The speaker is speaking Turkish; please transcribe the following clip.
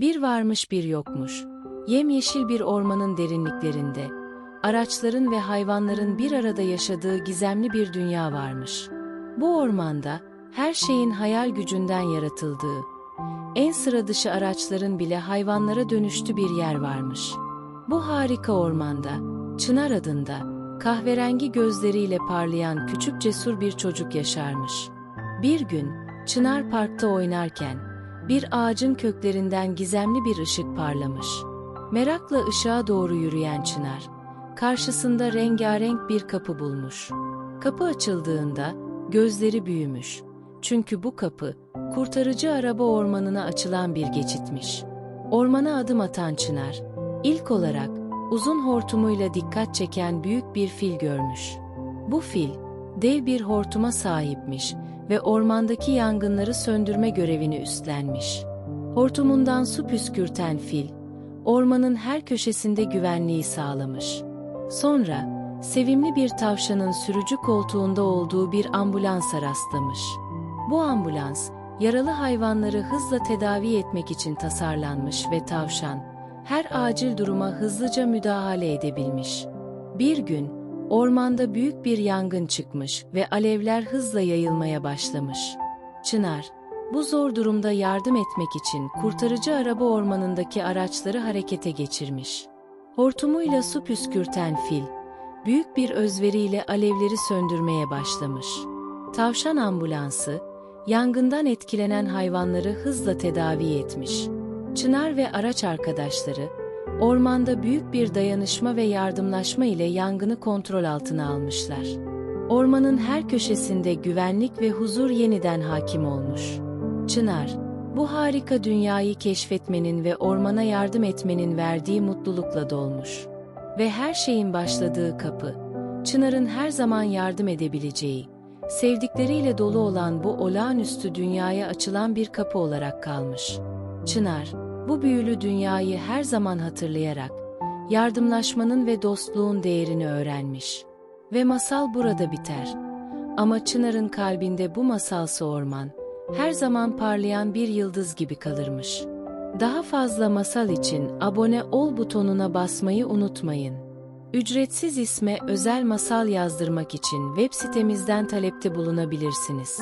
Bir varmış bir yokmuş. Yemyeşil bir ormanın derinliklerinde, araçların ve hayvanların bir arada yaşadığı gizemli bir dünya varmış. Bu ormanda, her şeyin hayal gücünden yaratıldığı, en sıra dışı araçların bile hayvanlara dönüştü bir yer varmış. Bu harika ormanda, Çınar adında, kahverengi gözleriyle parlayan küçük cesur bir çocuk yaşarmış. Bir gün, Çınar Park'ta oynarken, bir ağacın köklerinden gizemli bir ışık parlamış. Merakla ışığa doğru yürüyen Çınar, karşısında rengarenk bir kapı bulmuş. Kapı açıldığında, gözleri büyümüş. Çünkü bu kapı, kurtarıcı araba ormanına açılan bir geçitmiş. Ormana adım atan Çınar, ilk olarak uzun hortumuyla dikkat çeken büyük bir fil görmüş. Bu fil, dev bir hortuma sahipmiş ve ormandaki yangınları söndürme görevini üstlenmiş. Hortumundan su püskürten fil, ormanın her köşesinde güvenliği sağlamış. Sonra, sevimli bir tavşanın sürücü koltuğunda olduğu bir ambulansa rastlamış. Bu ambulans, yaralı hayvanları hızla tedavi etmek için tasarlanmış ve tavşan, her acil duruma hızlıca müdahale edebilmiş. Bir gün, ormanda büyük bir yangın çıkmış ve alevler hızla yayılmaya başlamış. Çınar, bu zor durumda yardım etmek için kurtarıcı araba ormanındaki araçları harekete geçirmiş. Hortumuyla su püskürten fil, büyük bir özveriyle alevleri söndürmeye başlamış. Tavşan ambulansı, yangından etkilenen hayvanları hızla tedavi etmiş. Çınar ve araç arkadaşları, ormanda büyük bir dayanışma ve yardımlaşma ile yangını kontrol altına almışlar. Ormanın her köşesinde güvenlik ve huzur yeniden hakim olmuş. Çınar, bu harika dünyayı keşfetmenin ve ormana yardım etmenin verdiği mutlulukla dolmuş. Ve her şeyin başladığı kapı, Çınar'ın her zaman yardım edebileceği, sevdikleriyle dolu olan bu olağanüstü dünyaya açılan bir kapı olarak kalmış. Çınar, bu büyülü dünyayı her zaman hatırlayarak, yardımlaşmanın ve dostluğun değerini öğrenmiş. Ve masal burada biter. Ama Çınar'ın kalbinde bu masalsı orman, her zaman parlayan bir yıldız gibi kalırmış. Daha fazla masal için abone ol butonuna basmayı unutmayın. Ücretsiz isme özel masal yazdırmak için web sitemizden talepte bulunabilirsiniz.